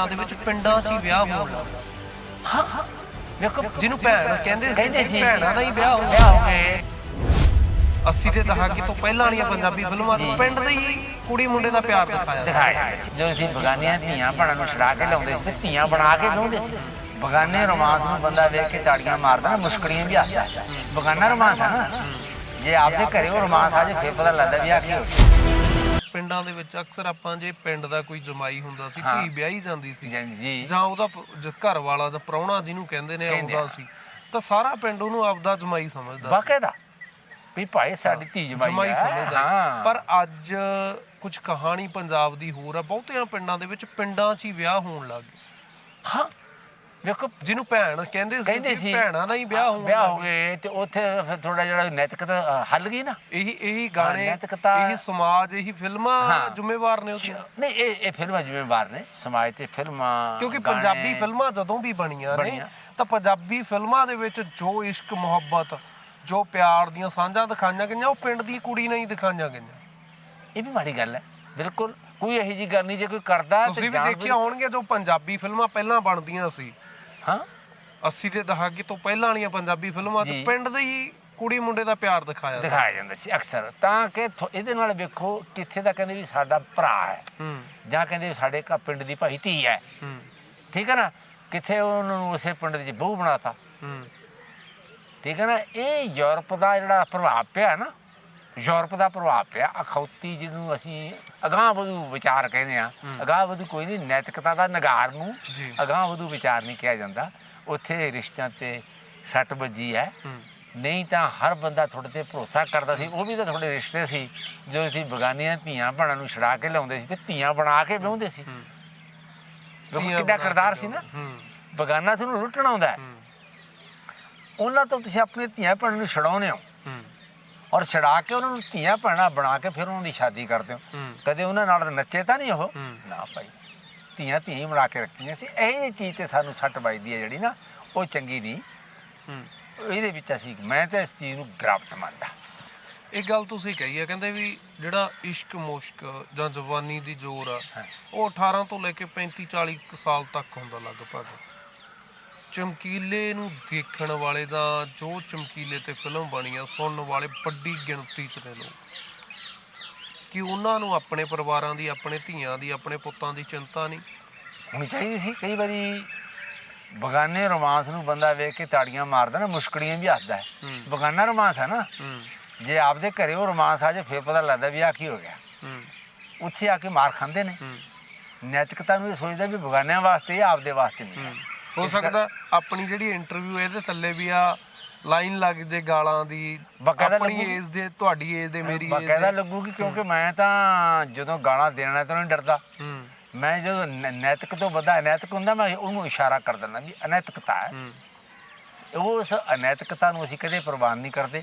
ਪਿੰਡਾਂ ਦੇ ਵਿੱਚ ਪਿੰਡਾਂ 'ਚ ਹੀ ਵਿਆਹ ਹੋਣ ਲੱਗ ਗਿਆ। ਹਾਂ ਹਾਂ। ਵੇਖੋ ਜਿਹਨੂੰ ਭੈਣ ਕਹਿੰਦੇ ਕਹਿੰਦੇ ਸੀ ਸੀ ਭੈਣਾਂ ਦਾ ਹੀ ਵਿਆਹ ਹੋ ਵਿਆਹ ਹੋ ਗਏ। 80 ਦੇ ਦਹਾਕੇ ਤੋਂ ਪਹਿਲਾਂ ਵਾਲੀਆਂ ਪੰਜਾਬੀ ਫਿਲਮਾਂ 'ਚ ਪਿੰਡ ਦੇ ਹੀ ਕੁੜੀ ਮੁੰਡੇ ਦਾ ਪਿਆਰ ਦਿਖਾਇਆ। ਦਿਖਾਇਆ ਜਾਂਦਾ ਸੀ। ਜਦੋਂ ਅਸੀਂ ਬਗਾਨੀਆਂ ਧੀਆਂ ਭੈਣਾਂ ਨੂੰ ਛੜਾ ਕੇ ਲਾਉਂਦੇ ਸੀ ਤੇ ਧੀਆਂ ਬਣਾ ਕੇ ਲਾਉਂਦੇ ਸੀ। ਬਗਾਨੇ ਰੋਮਾਂਸ ਨੂੰ ਬੰਦਾ ਵੇਖ ਕੇ ਤਾੜੀਆਂ ਮਾਰਦਾ ਨਾ ਮੁਸ਼ਕੜੀਆਂ ਵੀ ਹੱਸਦਾ ਬਗਾਨਾ ਰੋਮਾਂਸ ਹੈ ਨਾ। ਜੇ ਆਪਦੇ ਘਰੇ ਉਹ ਰੋਮਾਂਸ ਆ ਜੇ ਫੇਰ ਪਤਾ ਲੱਗਦਾ ਵੀ ਆ ਕੀ ਹੋ ਗਿਆ। ਪਿੰਡਾਂ ਦੇ ਵਿੱਚ ਅਕਸਰ ਆਪਾਂ ਜੇ ਪਿੰਡ ਦਾ ਕੋਈ ਜਮਾਈ ਹੁੰਦਾ ਸੀ। ਧੀ ਵਿਆਹੀ ਜਾਂਦੀ ਸੀ। ਜੀ ਉਹਦਾ ਪ- ਘਰ ਵਾਲਾ ਜਾਂ ਪ੍ਰਾਹੁਣਾ ਜਿਹਨੂੰ ਕਹਿੰਦੇ ਨੇ ਕਹਿੰਦੇ ਆਉਂਦਾ ਆ। ਸੀ। ਤਾਂ ਸਾਰਾ ਪਿੰਡ ਉਹਨੂੰ ਆਪਦਾ ਜਮਾਈ ਸਮਝਦਾ ਬਾਕਾਇਦਾ ਵੀ ਭਾਈ ਸਾਡੀ ਧੀ ਜਮਾਈ ਸਮਝਦਾ ਹਾਂ। ਪਰ ਅੱਜ ਕੁਝ ਕਹਾਣੀ ਪੰਜਾਬ ਦੀ ਹੋਰ ਆ। ਬਹੁਤਿਆਂ ਪਿੰਡਾਂ ਦੇ ਵਿੱਚ ਪਿੰਡਾਂ 'ਚ ਹੀ ਵਿਆਹ ਹੋਣ ਲੱਗ ਗਏ। ਹਾਂ। ਵੇਖੋ ਜਿਹਨੂੰ ਭੈਣ ਕਹਿੰਦੇ ਕਹਿੰਦੇ ਸੀ ਸੀ ਭੈਣਾਂ ਨਾਲ ਹੀ ਵਿਆਹ ਹੋਣ ਵਿਆਹ ਹੋ ਗਏ। ਤੇ ਉੱਥੇ ਫਿਰ ਥੋੜਾ ਜਿਹੜਾ ਨੈਤਿਕਤਾ ਅ, ਹੱਲ ਗਈ ਨਾ। ਇਹੀ ਇਹੀ ਗਾਣੇ ਨੈਤਿਕਤਾ- ਇਹੀ ਸਮਾਜ ਇਹੀ ਫਿਲਮਾਂ। ਜ਼ਿੰਮੇਵਾਰ ਨੇ ਉਹਦੀਆਂ। ਨਹੀਂ ਇਹ ਇਹ ਫਿਲਮਾਂ ਜ਼ਿੰਮੇਵਾਰ ਨੇ ਸਮਾਜ ਤੇ ਫਿਲਮਾਂ ਕਿਉਂਕਿ ਗਾਣੇ- ਪੰਜਾਬੀ ਫਿਲਮਾਂ ਜਦੋਂ ਵੀ ਬਣੀਆਂ ਨੇ ਬਣੀਆਂ। ਤਾਂ ਪੰਜਾਬੀ ਫਿਲਮਾਂ ਦੇ ਵਿੱਚ ਜੋ ਇਸ਼ਕ ਮੁਹੱਬਤ ਜੋ ਪਿਆਰ ਦੀਆਂ ਸਾਂਝਾਂ ਦਿਖਾਈਆਂ ਗਈਆਂ ਉਹ ਪਿੰਡ ਦੀ ਕੁੜੀ ਨਹੀਂ ਦਿਖਾਈਆਂ ਗਈਆਂ। ਇਹ ਵੀ ਮਾੜੀ ਗੱਲ ਹੈ ਬਿਲਕੁਲ। ਕੋਈ ਇਹੋ ਜੀ ਗੱਲ ਨਹੀਂ ਜੇ ਕੋਈ ਕਰਦਾ ਤੁਸੀਂ ਵੀ ਜਾਣ ਦੇਖਿਆ ਹੋਣਗੇ ਜੋ ਪੰਜਾਬੀ ਫਿਲਮਾਂ ਪਹਿਲਾਂ ਬਣਦੀਆਂ ਸੀ। ਹਾਂ? 80 ਦੇ ਦਹਾਕੇ ਤੋਂ ਪਹਿਲਾਂ ਵਾਲੀਆਂ ਪੰਜਾਬੀ ਫਿਲਮਾਂ ਜੀ। ਪਿੰਡ ਦੇ ਹੀ ਕੁੜੀ ਮੁੰਡੇ ਦਾ ਪਿਆਰ ਦਿਖਾਇਆ ਜਾਂਦਾ। ਦਿਖਾਇਆ ਜਾਂਦਾ ਸੀ ਅਕਸਰ। ਤਾਂ ਕਿ ਇਹਦੇ ਨਾਲ ਵੇਖੋ ਕਿੱਥੇ ਦਾ ਕਹਿੰਦੇ ਵੀ ਸਾਡਾ ਭਰਾ ਹੈ। ਜਾਂ ਕਹਿੰਦੇ ਸਾਡੇ ਘਰ ਪਿੰਡ ਦੀ ਭਾਈ ਧੀ ਹੈ। ਠੀਕ ਹੈ ਨਾ? ਕਿੱਥੇ ਉਹਨਾਂ ਨੂੰ ਉਸੇ ਪਿੰਡ ਦੀ ਬਹੂ ਬਣਾਤਾ। ਹੂੰ। ਠੀਕ ਹੈ ਨਾ? ਇਹ ਯੂਰਪ ਦਾ ਜਿਹੜਾ ਪ੍ਰਭਾਵ ਪਿਆ ਨਾ ਯੂਰਪ ਦਾ ਪ੍ਰਭਾਵ ਪਿਆ ਅਖੌਤੀ ਜਿਹਨੂੰ ਅਸੀਂ ਅਗਾਂਹ ਵਧੂ ਵਿਚਾਰ ਕਹਿੰਦੇ ਆ ਅਗਾਂਹ ਵਧੂ ਕੋਈ ਨਹੀਂ ਨੈਤਿਕਤਾ ਦਾ ਨਗਾਰ ਨੂੰ। ਅਗਾਂਹ ਵਧੂ ਵਿਚਾਰ ਨਹੀਂ ਕਿਹਾ ਜਾਂਦਾ। ਉੱਥੇ ਰਿਸ਼ਤਿਆਂ ਤੇ ਸੱਟ ਵੱਜੀ ਹੈ। ਨਹੀਂ ਤਾਂ ਹਰ ਬੰਦਾ ਤੁਹਾਡੇ ਤੇ ਭਰੋਸਾ ਕਰਦਾ ਸੀ ਉਹ ਵੀ ਤਾਂ ਤੁਹਾਡੇ ਰਿਸ਼ਤੇ ਸੀ ਜੋ ਅਸੀਂ ਬਗਾਨੀਆਂ ਧੀਆਂ ਭੈਣਾਂ ਨੂੰ ਛੜਾ ਕੇ ਲਿਆਉਂਦੇ ਸੀ ਤੇ ਧੀਆਂ ਬਣਾ ਕੇ ਵਿਆਹੁੰਦੇ ਸੀ। ਧੀਆਂ ਕਿੱਡਾ ਕਿਰਦਾਰ ਸੀ ਨਾ। ਬਗਾਨਾ ਤੁਹਾਨੂੰ ਲੁੱਟਣਾ ਆਉਂਦਾ ਉਹਨਾਂ ਤੋਂ ਤੁਸੀਂ ਆਪਣੀਆਂ ਧੀਆਂ ਭੈਣਾਂ ਨੂੰ ਛਡਾਉਂਦੇ ਹੋ ਹੂੰ। ਔਰ ਛਡਾ ਕੇ ਉਹਨਾਂ ਨੂੰ ਧੀਆਂ ਭੈਣਾਂ ਬਣਾ ਕੇ ਫਿਰ ਉਹਨਾਂ ਦੀ ਸ਼ਾਦੀ ਕਰਦੇ ਹੋ। ਕਦੇ ਉਹਨਾਂ ਨਾਲ ਨੱਚੇ ਤਾਂ ਨਹੀਂ ਉਹ। ਨਾ ਭਾਈ। ਧੀਆਂ ਧੀਆਂ ਬਣਾ ਕੇ ਰੱਖੀਆਂ ਸੀ। ਇਹ ਚੀਜ਼ ਤੇ ਸਾਨੂੰ ਸੱਟ ਵੱਜਦੀ ਹੈ ਜਿਹੜੀ ਨਾ ਉਹ ਚੰਗੀ ਨਹੀਂ ਇਹਦੇ ਵਿੱਚ ਅਸੀਂ ਮੈਂ ਤਾਂ ਇਸ ਚੀਜ਼ ਨੂੰ ਗ੍ਰਾਫਟ ਮੰਨਦਾ। ਇਹ ਗੱਲ ਤੁਸੀਂ ਕਹੀ ਹੈ ਕਹਿੰਦੇ ਵੀ ਜਿਹੜਾ ਇਸ਼ਕ ਮੁਸ਼ਕ ਜਾਂ ਜਵਾਨੀ ਦੀ ਜ਼ੋਰ ਆ। ਉਹ 18 ਤੋਂ ਲੈ ਕੇ 35 40 ਕੁ ਸਾਲ ਤੱਕ ਹੁੰਦਾ ਲਗਭਗ। ਚਮਕੀਲੇ ਨੂੰ ਦੇਖਣ ਵਾਲੇ ਦਾ ਜੋ ਚਮਕੀਲੇ ਤੇ ਫਿਲਮ ਬਣੀ ਆ ਸੁਣਨ ਵਾਲੇ ਵੱਡੀ ਗਿਣਤੀ ਚ ਨੇ ਲੋਕ। ਕਿ ਉਹਨਾਂ ਨੂੰ ਆਪਣੇ ਪਰਿਵਾਰਾਂ ਦੀ ਆਪਣੇ ਧੀਆਂ ਦੀ ਆਪਣੇ ਪੁੱਤਾਂ ਦੀ ਚਿੰਤਾ ਨਹੀਂ। ਹੋਣੀ ਚਾਹੀਦੀ ਸੀ। ਕਈ ਵਾਰੀ ਬਗਾਨੇ ਰੋਮਾਂਸ ਨੂੰ ਬੰਦਾ ਵੇਖ ਕੇ ਤਾੜੀਆਂ ਮਾਰਦਾ ਨਾ ਮੁਸ਼ਕੜੀਆਂ ਵੀ ਹੱਸਦਾ ਹੈ। ਬਗਾਨਾ ਰੋਮਾਂਸ ਹੈ ਨਾ। ਜੇ ਆਪਦੇ ਘਰੇ ਉਹ ਰੋਮਾਂਸ ਆ ਜੇ ਫੇਰ ਪਤਾ ਲੱਗਦਾ ਵੀ ਆ ਕੀ ਹੋ ਗਿਆ। ਉੱਥੇ ਆ ਕੇ ਮਾਰ ਖਾਂਦੇ ਨੇ। ਨੈਤਿਕਤਾ ਨੂੰ ਇਹ ਸੋਚਦਾ ਵੀ ਬਗਾਨਿਆਂ ਵਾਸਤੇ ਆਪਦੇ ਵਾਸਤੇ ਨਹੀਂ ਹੈ। ਸਕਦਾ ਆਪਣੀ ਜਿਹੜੀ ਇੰਟਰਵਿਊ ਇਹਦੇ ਥੱਲੇ ਵੀ ਆ ਲਾਈਨ ਲੱਗ ਜੇ ਗਾਲਾਂ ਦੀ ਬਾਕਾਇਦਾ ਆਪਣੀ। ਏਜ ਦੇ ਤੁਹਾਡੀ ਏਜ ਦੇ ਮੇਰੀ ਏਜ ਬਾਕਾਇਦਾ ਲੱਗੂਗੀ ਕਿਉਂਕਿ ਮੈਂ ਤਾਂ ਜਦੋਂ ਗਾਲਾਂ ਦੇਣਾ ਤਾਂ ਨਹੀਂ ਡਰਦਾ। ਹੂੰ। ਮੈਂ ਜਦੋਂ ਨੈਤਿਕ ਤੋਂ ਵੱਡਾ ਅਨੈਤਿਕ ਹੁੰਦਾ ਮੈਂ ਉਹਨੂੰ ਇਸ਼ਾਰਾ ਕਰ ਦਿੰਦਾ ਵੀ ਅਨੈਤਿਕਤਾ ਹੈ। ਹੂੰ। ਉਸ ਅਨੈਤਿਕਤਾ ਨੂੰ ਅਸੀਂ ਕਦੇ ਪ੍ਰਵਾਨ ਨਹੀਂ ਕਰਦੇ।